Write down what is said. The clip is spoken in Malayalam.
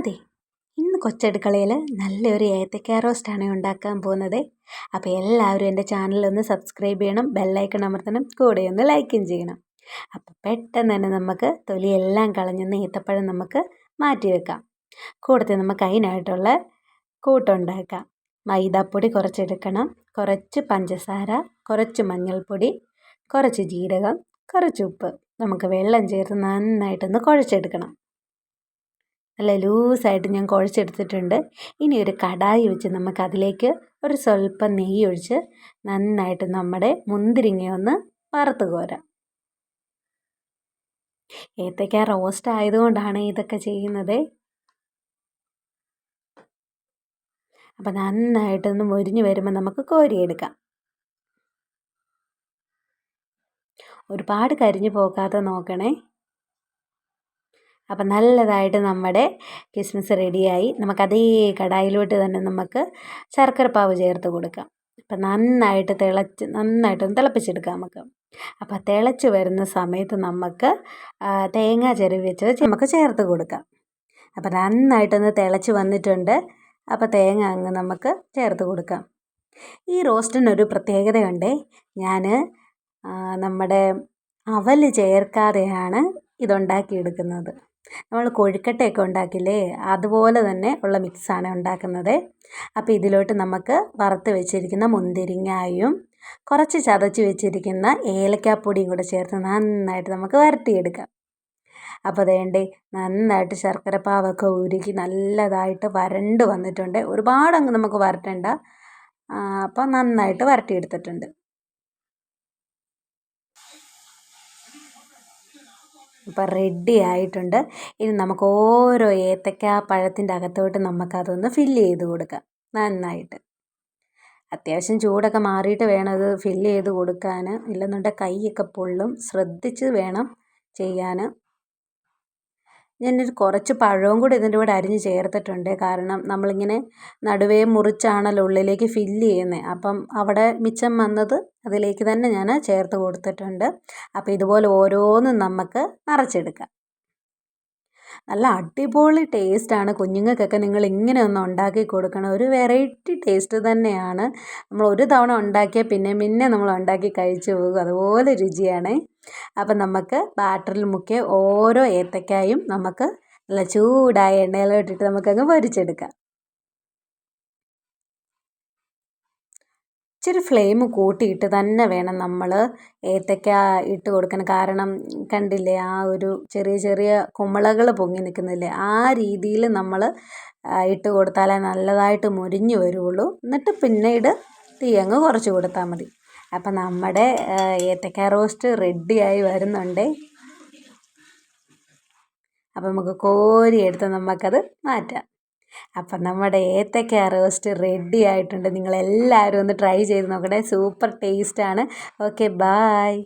അതെ ഇന്ന് കൊച്ചടുക്കളയിൽ നല്ലൊരു ഏത്തക്ക റോസ്റ്റാണ് ഉണ്ടാക്കാൻ പോകുന്നത്. അപ്പോൾ എല്ലാവരും എന്റെ ചാനൽ ഒന്ന് സബ്സ്ക്രൈബ് ചെയ്യണം ബെല്ലൈക്കൺ അമർത്തണം കൂടെ ഒന്ന് ലൈക്കും ചെയ്യണം. അപ്പോൾ പെട്ടെന്ന് തന്നെ നമുക്ക് തൊലിയെല്ലാം കളഞ്ഞ ഏത്തപ്പഴം നമുക്ക് മാറ്റി വെക്കാം. കൂടത്തെ നമുക്ക് അതിനായിട്ടുള്ള കൂട്ടുണ്ടാക്കാം. മൈദാപ്പൊടി കുറച്ചെടുക്കണം. കുറച്ച് പഞ്ചസാര കുറച്ച് മഞ്ഞൾപ്പൊടി കുറച്ച് ജീരകം കുറച്ച് ഉപ്പ്. നമുക്ക് വെള്ളം ചേർത്ത് നന്നായിട്ടൊന്ന് കുഴച്ചെടുക്കണം. നല്ല ലൂസായിട്ട് ഞാൻ കുഴച്ചെടുത്തിട്ടുണ്ട്. ഇനി ഒരു കടായി വെച്ച് നമുക്കതിലേക്ക് ഒരു സ്വല്പം നെയ്യ് ഒഴിച്ച് നന്നായിട്ട് നമ്മുടെ മുന്തിരിങ്ങ ഒന്ന് വറുത്ത് കോരാം. ഏത്തയ്ക്ക റോസ്റ്റ് ആയതുകൊണ്ടാണ് ഇതൊക്കെ ചെയ്യുന്നത്. അപ്പം നന്നായിട്ടൊന്ന് മൊരിഞ്ഞ് വരുമ്പോൾ നമുക്ക് കോരിയെടുക്കാം. ഒരുപാട് കരിഞ്ഞു പോകാതെ നോക്കണേ. അപ്പം നല്ലതായിട്ട് നമ്മുടെ കിസ്മിസ് റെഡിയായി. നമുക്ക് അതേ കടായിലോട്ട് തന്നെ നമുക്ക് ശർക്കരപ്പാവ് ചേർത്ത് കൊടുക്കാം. അപ്പം നന്നായിട്ട് തിളച്ച് നന്നായിട്ടൊന്ന് തിളപ്പിച്ചെടുക്കാം നമുക്ക്. അപ്പം തിളച്ച് വരുന്ന സമയത്ത് നമുക്ക് തേങ്ങ ചെരുവ് വെച്ച് നമുക്ക് ചേർത്ത് കൊടുക്കാം. അപ്പം നന്നായിട്ടൊന്ന് തിളച്ച് വന്നിട്ടുണ്ട്. അപ്പോൾ തേങ്ങ അങ്ങ് നമുക്ക് ചേർത്ത് കൊടുക്കാം. ഈ റോസ്റ്റിനൊരു പ്രത്യേകതയുണ്ട്. ഞാൻ നമ്മുടെ അവൽ ചേർക്കാതെയാണ് ഇതുണ്ടാക്കിയെടുക്കുന്നത്. നമ്മൾ കൊഴുക്കട്ടയൊക്കെ ഉണ്ടാക്കില്ലേ? അതുപോലെ തന്നെ ഉള്ള മിക്സാണ് ഉണ്ടാക്കുന്നത്. അപ്പോൾ ഇതിലോട്ട് നമുക്ക് വറുത്ത് വെച്ചിരിക്കുന്ന മുന്തിരിങ്ങായും കുറച്ച് ചതച്ച് വെച്ചിരിക്കുന്ന ഏലക്കാപ്പൊടിയും കൂടെ ചേർത്ത് നന്നായിട്ട് നമുക്ക് വരട്ടിയെടുക്കാം. അപ്പോൾ അതേണ്ടേ നന്നായിട്ട് ശർക്കര പാവൊക്കെ ഉരുക്കി നല്ലതായിട്ട് വരണ്ട് വന്നിട്ടുണ്ട്. ഒരുപാട് അങ്ങ് നമുക്ക് വരട്ടണ്ട. അപ്പോൾ നന്നായിട്ട് വരട്ടിയെടുത്തിട്ടുണ്ട്. ഇപ്പം റെഡി ആയിട്ടുണ്ട്. ഇനി നമുക്ക് ഓരോ ഏത്തക്ക പഴത്തിന്റെ അകത്തോട്ട് നമുക്കതൊന്ന് ഫില്ല് ചെയ്ത് കൊടുക്കാം. നന്നായിട്ട്. അത്യാവശ്യം ചൂടൊക്കെ മാറിയിട്ട് വേണം അത് ഫില്ല് ചെയ്ത് കൊടുക്കാൻ ഇല്ലെന്നുണ്ടെങ്കിൽ കൈയൊക്കെ പൊള്ളും. ശ്രദ്ധിച്ച് വേണം ചെയ്യാൻ ഞാനൊരു കുറച്ച് പഴവും കൂടി ഇതിന്റെ കൂടെ അരിഞ്ഞ് ചേർത്തിട്ടുണ്ട്. കാരണം നമ്മളിങ്ങനെ നടുവേ മുറിച്ചാണല്ലോ ഉള്ളിലേക്ക് ഫില്ല് ചെയ്യുന്നത് അപ്പം അവിടെ മിച്ചം വന്നത് അതിലേക്ക് തന്നെ ഞാൻ ചേർത്ത് കൊടുത്തിട്ടുണ്ട്. അപ്പോൾ ഇതുപോലെ ഓരോന്നും നമുക്ക് നിറച്ചെടുക്കാം. നല്ല അടിപൊളി ടേസ്റ്റാണ് കുഞ്ഞുങ്ങൾക്കൊക്കെ നിങ്ങൾ ഇങ്ങനെ ഒന്ന് ഉണ്ടാക്കി കൊടുക്കണം. ഒരു വെറൈറ്റി ടേസ്റ്റ് തന്നെയാണ്. നമ്മൾ ഒരു തവണ ഉണ്ടാക്കിയാൽ പിന്നെ പിന്നെ നമ്മൾ ഉണ്ടാക്കി കഴിച്ചു പോകും. അതുപോലെ രുചിയാണ്. അപ്പം നമുക്ക് ബാറ്ററിൽ മുക്കിയ ഓരോ ഏത്തക്കായും നമുക്ക് നല്ല ചൂടായ എണ്ണയിലോട്ടിട്ട് നമുക്കങ്ങ് പൊരിച്ചെടുക്കാം. ഇച്ചിരി ഫ്ലെയിം കൂട്ടിയിട്ട് തന്നെ വേണം നമ്മൾ ഏത്തയ്ക്ക ഇട്ട് കൊടുക്കാൻ കാരണം കണ്ടില്ലേ ആ ഒരു ചെറിയ ചെറിയ കുമളകൾ പൊങ്ങി നിൽക്കുന്നില്ലേ ആ രീതിയിൽ നമ്മൾ ഇട്ട് കൊടുത്താലേ നല്ലതായിട്ട് മുരിഞ്ഞ് വരുള്ളൂ. എന്നിട്ട് പിന്നീട് തീ അങ്ങ് കുറച്ച് കൊടുത്താൽ മതി. അപ്പം നമ്മുടെ ഏത്തക്ക റോസ്റ്റ് റെഡിയായി വരുന്നുണ്ട്. അപ്പം നമുക്ക് കോരിയെടുത്ത് നമുക്കത് മാറ്റാം. അപ്പം നമ്മുടെ ഏത്തക്ക റോസ്റ്റ് റെഡി ആയിട്ടുണ്ട്. നിങ്ങളെല്ലാവരും ഒന്ന് ട്രൈ ചെയ്ത് നോക്കണേ. സൂപ്പർ ടേസ്റ്റാണ് ഓക്കെ ബായ്